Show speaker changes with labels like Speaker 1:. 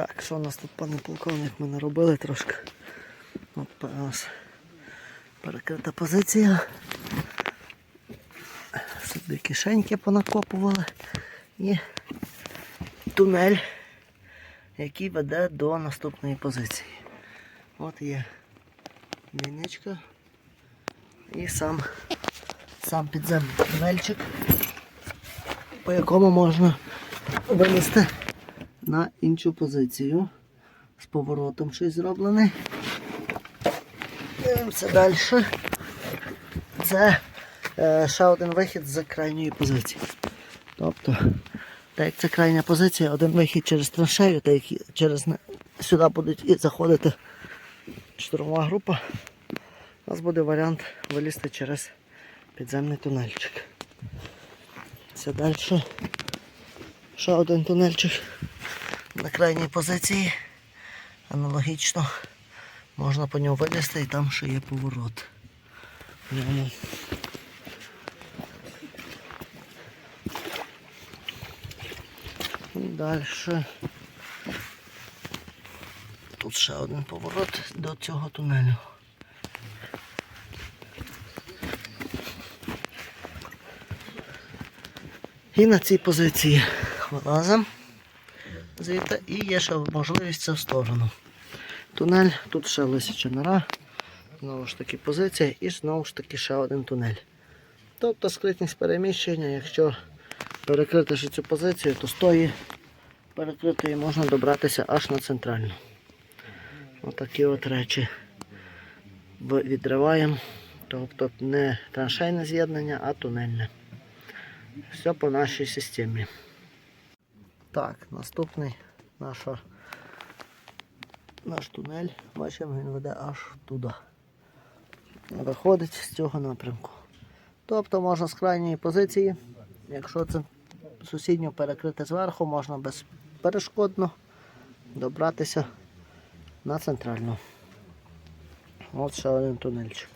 Speaker 1: Так, що у нас тут, пане полковник, ми наробили трошки. От у нас перекрита позиція. Собі кишеньки понакопували. І тунель, який веде до наступної позиції. От є ліничка і сам, сам підземний тунельчик, по якому можна вилізти на іншу позицію. З поворотом щось зроблене. Дивимося далі. Це е, ще один вихід з крайньої позиції. Тобто, так як це крайня позиція, один вихід через траншею, так як через сюди будуть і заходити штурмова група. У нас буде варіант вилізти через підземний тунельчик. Це далі. Ще один тунельчик на крайній позиції. Аналогічно можна по ньому вилізти і там ще є поворот. І далі. Тут ще один поворот до цього тунелю. І на цій позиції вилазимо звідти і є ще можливість це в сторону. Тунель, тут ще лисяча нора, знову ж таки позиція і знову ж таки ще один тунель. Тобто скритність переміщення, якщо перекрити ще цю позицію, то з тої перекритої можна добратися аж на центральну. Отакі от речі відриваємо. Тобто не траншейне з'єднання, а тунельне. Все по нашій системі. Так, наступний наша, наш тунель, бачимо, він веде аж туди. Виходить з цього напрямку. Тобто можна з крайньої позиції, якщо це сусідньо перекрите зверху, можна безперешкодно добратися на центральну. От ще один тунельчик.